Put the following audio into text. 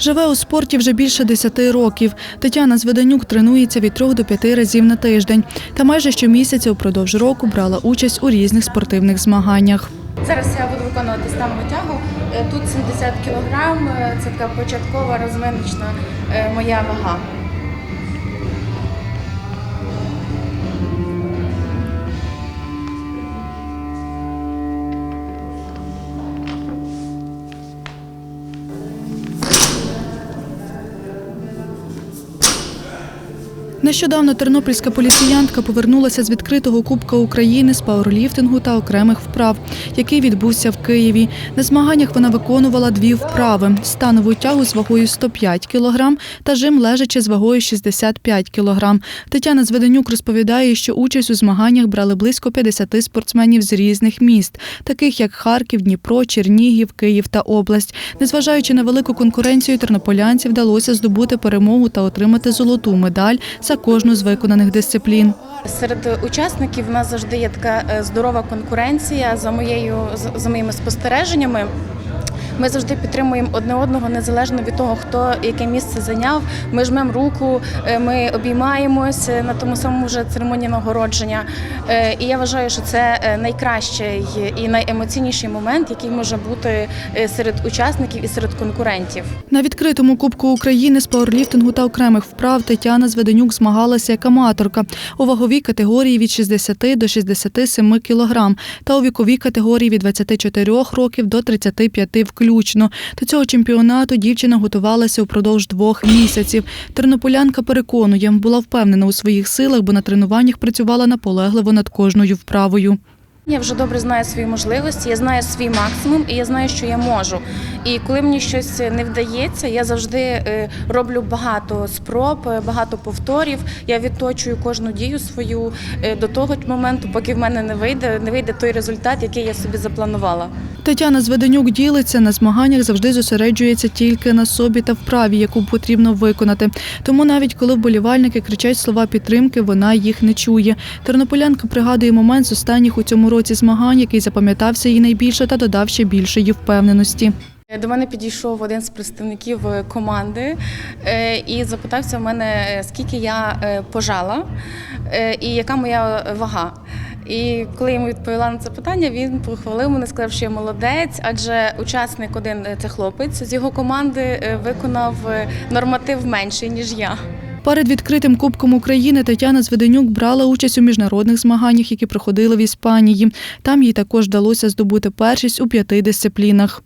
Живе у спорті вже більше 10 років. Тетяна Зведенюк тренується від 3 до 5 разів на тиждень та майже щомісяця упродовж року брала участь у різних спортивних змаганнях. Зараз я буду виконувати стану тягу. Е, Тут 70 кілограм. це така початкова розвиночна е, моя вага. Нещодавно тернопільська поліціянтка повернулася з відкритого Кубка України з пауерліфтингу та окремих вправ, який відбувся в Києві. На змаганнях вона виконувала дві вправи: станову тягу з вагою 105 кг та жим лежачи з вагою 65 кг. Тетяна Зведенюк розповідає, що участь у змаганнях брали близько 50 спортсменів з різних міст, таких як Харків, Дніпро, Чернігів, Київ та область. Незважаючи на велику конкуренцію, тернополянці вдалося здобути перемогу та отримати золоту медаль за кожну з виконаних дисциплін. Серед учасників в нас завжди є така е, здорова конкуренція за моєю за моїми спостереженнями. Ми завжди підтримуємо одне одного незалежно від того, хто яке місце зайняв. Ми жмемо руку, е, ми обіймаємось е, на тому самому вже церемонії нагородження. Е, І я вважаю, що це найкращий і найемоційніший момент, який може бути серед учасників і серед конкурентів. На відкритому Кубку України з пауерліфтингу та окремих вправ Тетяна Зведенюк змагалася як аматорка у ваговій категорії від 60 до 67 кг та у віковій категорії від 24 років до 35 включно. До цього чемпіонату дівчина готувалася упродовж двох місяців. Тернополянка переконує, була впевнена у своїх силах, бо на тренуваннях працювала наполегливо над кожною вправою. Я вже добре знаю свої можливості, я знаю свій максимум і я знаю, що я можу. І коли мені щось не вдається, я завжди е, роблю багато спроб, е, багато повторів. Я відточую кожну дію свою е, до того моменту, поки в мене не вийде, не вийде той результат, який я собі запланувала. Тетяна Зведенюк ділиться на змаганнях завжди зосереджується тільки на собі та вправі, яку потрібно виконати. Тому навіть коли вболівальники кричать слова підтримки, вона їх не чує. Тернополянка пригадує момент з останніх у цьому році змагань, який запам'ятався їй найбільше та додав ще більшої впевненості. До мене підійшов один з представників е, команди е, і запитався в мене, е, скільки я е, пожала е, і яка моя вага. І коли йому відповіла на це питання, він похвалив мене, сказав, що я молодець, адже учасник один е, це хлопець з його команди е, виконав е, норматив менший ніж я. Перед відкритим Кубком України Тетяна Зведенюк брала участь у міжнародних змаганнях, які проходили в Іспанії. Там їй також вдалося здобути першість у п'яти дисциплінах.